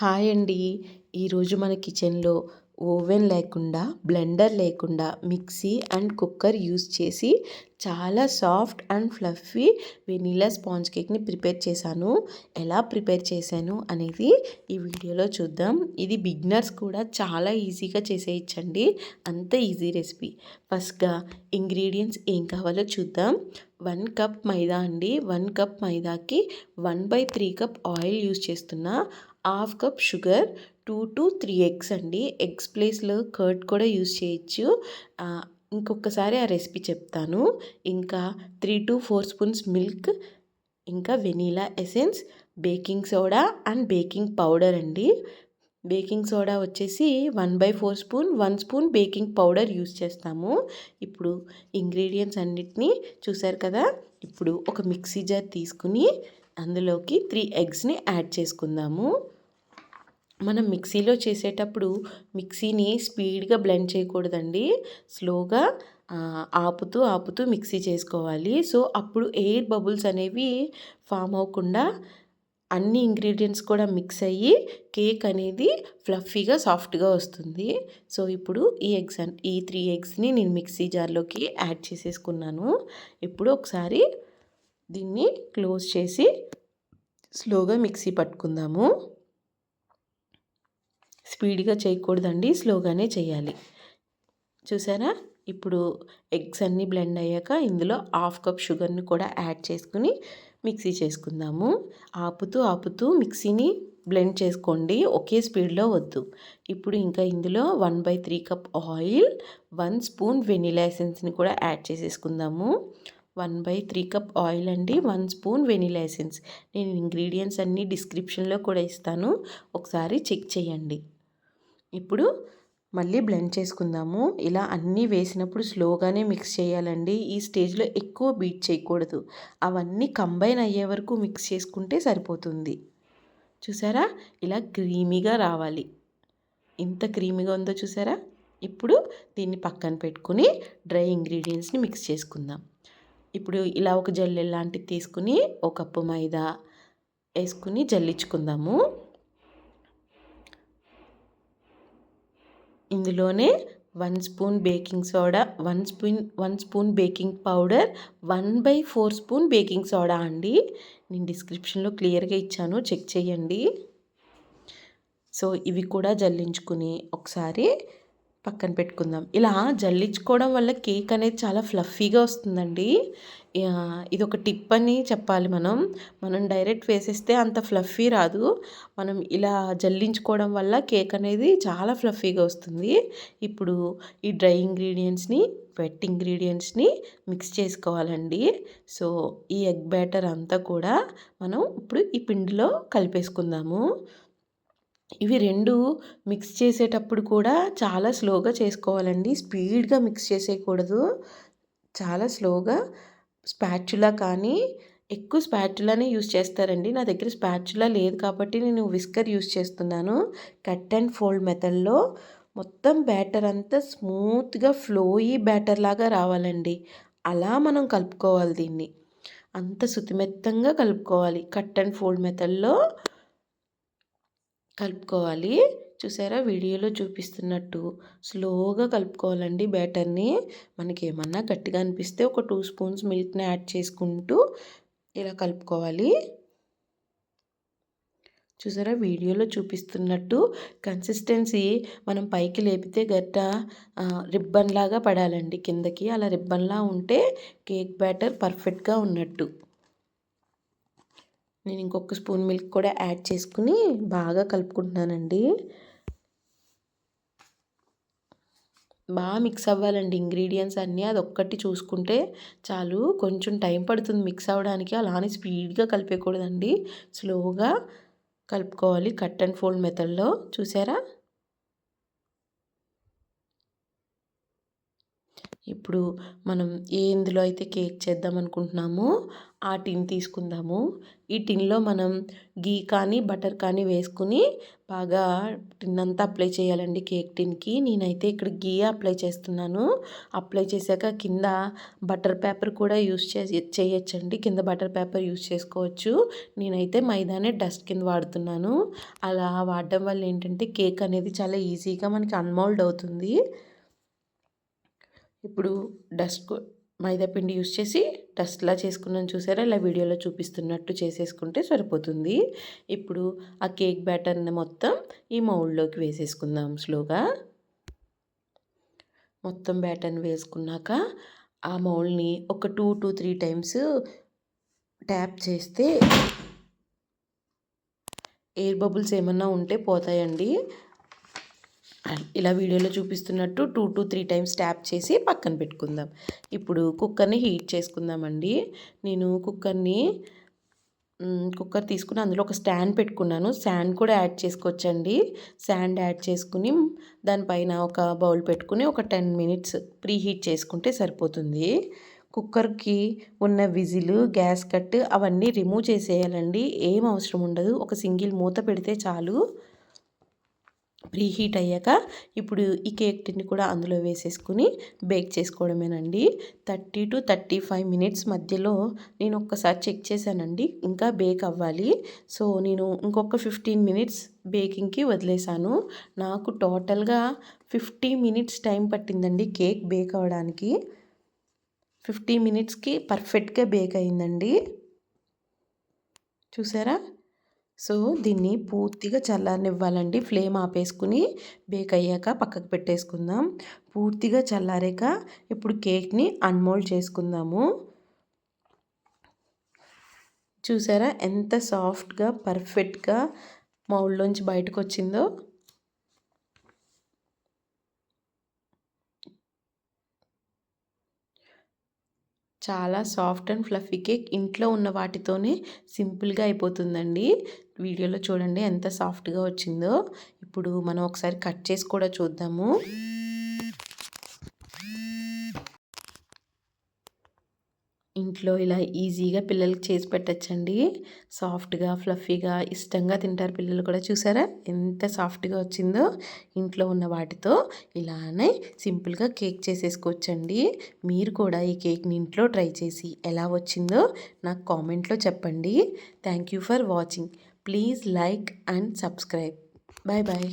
Hi అండి. ఈరోజు మన కిచెన్లో ఓవెన్ లేకుండా బ్లెండర్ లేకుండా మిక్సీ అండ్ కుక్కర్ యూస్ చేసి చాలా soft and fluffy vanilla sponge కేక్ని ప్రిపేర్ చేశాను. ఎలా ప్రిపేర్ చేశాను అనేది ఈ వీడియోలో చూద్దాం. ఇది బిగినర్స్ కూడా చాలా ఈజీగా చేసేయచ్చండి. అంత ఈజీ రెసిపీ. ఫస్ట్గా ఇంగ్రీడియంట్స్ ఏం కావాలో చూద్దాం. వన్ కప్ మైదా అండి. One cup మైదాకి one by three cup oil use చేస్తున్నా. Half cup sugar two to three eggs అండి. ఎగ్స్ ప్లేస్లో కర్డ్ కూడా యూస్ చేయొచ్చు. ఇంకొకసారి ఆ రెసిపీ చెప్తాను. ఇంకా three to four spoons milk ఇంకా vanilla essence baking soda and baking powder అండి. బేకింగ్ సోడా వచ్చేసి one by four spoon one spoon baking powder use చేస్తాము. ఇప్పుడు ఇంగ్రీడియంట్స్ అన్నిటినీ చూసారు కదా? ఇప్పుడు ఒక మిక్సీ జార్ తీసుకుని అందులోకి త్రీ ఎగ్స్ని యాడ్ చేసుకుందాము. మనం మిక్సీలో చేసేటప్పుడు మిక్సీని స్పీడ్గా బ్లెండ్ చేయకూడదండి. స్లోగా ఆపుతూ ఆపుతూ మిక్సీ చేసుకోవాలి. సో అప్పుడు ఎయిర్ బబుల్స్ అనేవి ఫామ్ అవ్వకుండా అన్ని ఇంగ్రీడియంట్స్ కూడా మిక్స్ అయ్యి కేక్ అనేది ఫ్లఫీగా సాఫ్ట్గా వస్తుంది. సో ఇప్పుడు ఈ ఎగ్స్ ఈ త్రీ ఎగ్స్ని నేను మిక్సీ జార్లోకి యాడ్ చేసేసుకున్నాను. ఇప్పుడు ఒకసారి దీన్ని క్లోజ్ చేసి స్లోగా మిక్సీ పట్టుకుందాము. స్పీడ్గా చేయకూడదండి స్లోగానే చేయాలి. చూసారా? ఇప్పుడు ఎగ్స్ అన్నీ బ్లెండ్ అయ్యాక ఇందులో హాఫ్ కప్ షుగర్ని కూడా యాడ్ చేసుకుని మిక్సీ చేసుకుందాము. ఆపుతూ ఆపుతూ మిక్సీని బ్లెండ్ చేసుకోండి. ఒకే స్పీడ్లో వద్దు. ఇప్పుడు ఇంకా ఇందులో one by three cup oil one spoon vanilla ఎసెన్స్ని కూడా యాడ్ చేసేసుకుందాము. One by three cup oil అండి వన్ స్పూన్ వెనిలా ఎసెన్స్. నేను ఇంగ్రీడియంట్స్ అన్నీ డిస్క్రిప్షన్లో కూడా ఇస్తాను. ఒకసారి చెక్ చేయండి. ఇప్పుడు మళ్ళీ బ్లెండ్ చేసుకుందాము. ఇలా అన్నీ వేసినప్పుడు స్లోగానే మిక్స్ చేయాలండి. ఈ స్టేజ్లో ఎక్కువ బీట్ చేయకూడదు. అవన్నీ కంబైన్ అయ్యే వరకు మిక్స్ చేసుకుంటే సరిపోతుంది. చూసారా? ఇలా క్రీమీగా రావాలి. ఇంత క్రీమీగా ఉందో చూసారా? ఇప్పుడు దీన్ని పక్కన పెట్టుకుని డ్రై ఇంగ్రీడియంట్స్ని మిక్స్ చేసుకుందాం. ఇప్పుడు ఇలా ఒక జల్లె లాంటిది తీసుకుని ఒక కప్పు మైదా వేసుకుని జల్లించుకుందాము. ఇందులోనే one spoon baking soda one spoon one spoon baking powder one by four spoon baking soda అండి. నేను డిస్క్రిప్షన్లో క్లియర్గా ఇచ్చాను చెక్ చేయండి. సో ఇవి కూడా జల్లించుకుని ఒకసారి పక్కన పెట్టుకుందాం. ఇలా జల్లించుకోవడం వల్ల కేక్ అనేది చాలా ఫ్లఫీగా వస్తుందండి. ఇది ఒక టిప్ అని చెప్పాలి మనం. మనం డైరెక్ట్ వేసేస్తే అంత ఫ్లఫీ రాదు. మనం ఇలా జల్లించుకోవడం వల్ల కేక్ అనేది చాలా ఫ్లఫీగా వస్తుంది. ఇప్పుడు ఈ డ్రై ఇంగ్రీడియంట్స్ని వెట్ ఇంగ్రీడియంట్స్ని మిక్స్ చేసుకోవాలండి. సో ఈ ఎగ్ బ్యాటర్ అంతా కూడా మనం ఇప్పుడు ఈ పిండిలో కలిపేసుకుందాము. ఇవి రెండు మిక్స్ చేసేటప్పుడు కూడా చాలా స్లోగా చేసుకోవాలండి. స్పీడ్గా మిక్స్ చేసేయకూడదు. చాలా స్లోగా స్పాచులా కానీ ఎక్కువ స్పాచులానే యూస్ చేస్తారండి. నా దగ్గర స్పాచులా లేదు కాబట్టి నేను విస్కర్ యూస్ చేస్తున్నాను. కట్ అండ్ ఫోల్డ్ మెథడ్లో మొత్తం బ్యాటర్ అంతా స్మూత్గా ఫ్లోయీ బ్యాటర్ లాగా రావాలండి. అలా మనం కలుపుకోవాలి దీన్ని. అంత సుతిమెత్తంగా కలుపుకోవాలి. కట్ అండ్ ఫోల్డ్ మెథడ్లో కలుపుకోవాలి. చూసారా? వీడియోలో చూపిస్తున్నట్టు స్లోగా కలుపుకోవాలండి బ్యాటర్ని. మనకి ఏమన్నా గట్టిగా అనిపిస్తే ఒక టూ స్పూన్స్ మిల్క్ని యాడ్ చేసుకుంటూ ఇలా కలుపుకోవాలి. చూసారా? వీడియోలో చూపిస్తున్నట్టు కన్సిస్టెన్సీ మనం పైకి లేపితే గట్ట రిబ్బన్లాగా పడాలండి కిందకి. అలా రిబ్బన్లా ఉంటే కేక్ బ్యాటర్ పర్ఫెక్ట్గా ఉన్నట్టు. నేను ఇంకొక స్పూన్ మిల్క్ కూడా యాడ్ చేసుకుని బాగా కలుపుకుంటున్నానండి. బాగా మిక్స్ అవ్వాలండి ఇంగ్రీడియంట్స్ అన్నీ. అది ఒక్కటి చూసుకుంటే చాలు. కొంచెం టైం పడుతుంది మిక్స్ అవ్వడానికి. అలానే స్పీడ్గా కలిపేయకూడదండి. స్లోగా కలుపుకోవాలి కట్ అండ్ ఫోల్డ్ మెథడ్లో. చూసారా? ఇప్పుడు మనం ఏందులో అయితే కేక్ చేద్దాం అనుకుంటున్నామో ఆ టిన్ తీసుకుందాము. ఈ టిన్లో మనం గీ కానీ బటర్ కానీ వేసుకుని బాగా టిన్ అంతా అప్లై చేయాలండి కేక్ టిన్కి. నేనైతే ఇక్కడ గీ అప్లై చేస్తున్నాను. అప్లై చేశాక కింద బటర్ పేపర్ కూడా యూస్ చేసి చేయొచ్చండి. కింద బటర్ పేపర్ యూస్ చేసుకోవచ్చు. నేనైతే మైదానే డస్ట్ కింద వాడుతున్నాను. అలా వాడడం వల్ల ఏంటంటే కేక్ అనేది చాలా ఈజీగా మనకి అన్మోల్డ్ అవుతుంది. ఇప్పుడు డస్ట్ మైదా పిండి యూస్ చేసి టస్ట్లా చేసుకున్నాను చూసారా? ఇలా వీడియోలో చూపిస్తున్నట్టు చేసేసుకుంటే సరిపోతుంది. ఇప్పుడు ఆ కేక్ బ్యాటర్ని మొత్తం ఈ మౌల్డ్లోకి వేసేసుకుందాం స్లోగా. మొత్తం బ్యాటర్ని వేసుకున్నాక ఆ మౌల్డ్ని ఒక two to three times tap చేస్తే ఎయిర్ బబుల్స్ ఏమన్నా ఉంటే పోతాయండి. ఇలా వీడియోలో చూపిస్తున్నట్టు two to three times tap చేసి పక్కన పెట్టుకుందాం. ఇప్పుడు కుక్కర్ని హీట్ చేసుకుందామండి. నేను కుక్కర్ని కుక్కర్ తీసుకుని అందులో ఒక స్టాండ్ పెట్టుకున్నాను. శాండ్ కూడా యాడ్ చేసుకోవచ్చండి. శాండ్ యాడ్ చేసుకుని దానిపైన ఒక బౌల్ పెట్టుకుని ఒక టెన్ మినిట్స్ ప్రీ హీట్ చేసుకుంటే సరిపోతుంది. కుక్కర్కి ఉన్న విజిల్ గ్యాస్ కట్ అవన్నీ రిమూవ్ చేసేయాలండి. ఏం అవసరం ఉండదు. ఒక సింగిల్ మూత పెడితే చాలు. ప్రీ హీట్ అయ్యాక ఇప్పుడు ఈ కేక్ టిన్ని కూడా అందులో వేసేసుకుని bake చేసుకోవడమేనండి. Thirty to thirty five minutes మధ్యలో నేను ఒక్కసారి చెక్ చేశానండి. ఇంకా బేక్ అవ్వాలి. సో నేను ఇంకొక ఫిఫ్టీన్ మినిట్స్ బేకింగ్కి వదిలేశాను. నాకు టోటల్గా ఫిఫ్టీ మినిట్స్ టైం పట్టిందండి కేక్ బేక్ అవ్వడానికి. ఫిఫ్టీ మినిట్స్కి పర్ఫెక్ట్గా బేక్ అయిందండి. చూసారా? సో దీన్ని పూర్తిగా చల్లారనివ్వాలండి. ఫ్లేమ్ ఆపేసుకుని బేక్ అయ్యాక పక్కకు పెట్టేసుకుందాం. పూర్తిగా చల్లారాక ఇప్పుడు కేక్ని అన్మోల్డ్ చేసుకుందాము. చూసారా? ఎంత సాఫ్ట్గా పర్ఫెక్ట్గా మౌల్డ్లోంచి బయటకు వచ్చిందో చాలా సాఫ్ట్ అండ్ ఫ్లఫీ కేక్ ఇంట్లో ఉన్న వాటితోనే సింపుల్గా అయిపోతుందండి. వీడియోలో చూడండి ఎంత సాఫ్ట్గా వచ్చిందో. ఇప్పుడు మనం ఒకసారి కట్ చేసి కూడా చూద్దాము. ఇంట్లో ఇలా ఈజీగా పిల్లలకి చేసి పెట్టచ్చండి. సాఫ్ట్గా ఫ్లఫీగా ఇష్టంగా తింటారు పిల్లలు కూడా చూసారా? ఎంత సాఫ్ట్గా వచ్చిందో ఇంట్లో ఉన్న వాటితో ఇలానే సింపుల్గా కేక్ చేసేసుకోవచ్చండి. మీరు కూడా ఈ కేక్ని ఇంట్లో ట్రై చేసి ఎలా వచ్చిందో నాకు కామెంట్లో చెప్పండి. Thank you for watching. Please like and subscribe. Bye bye.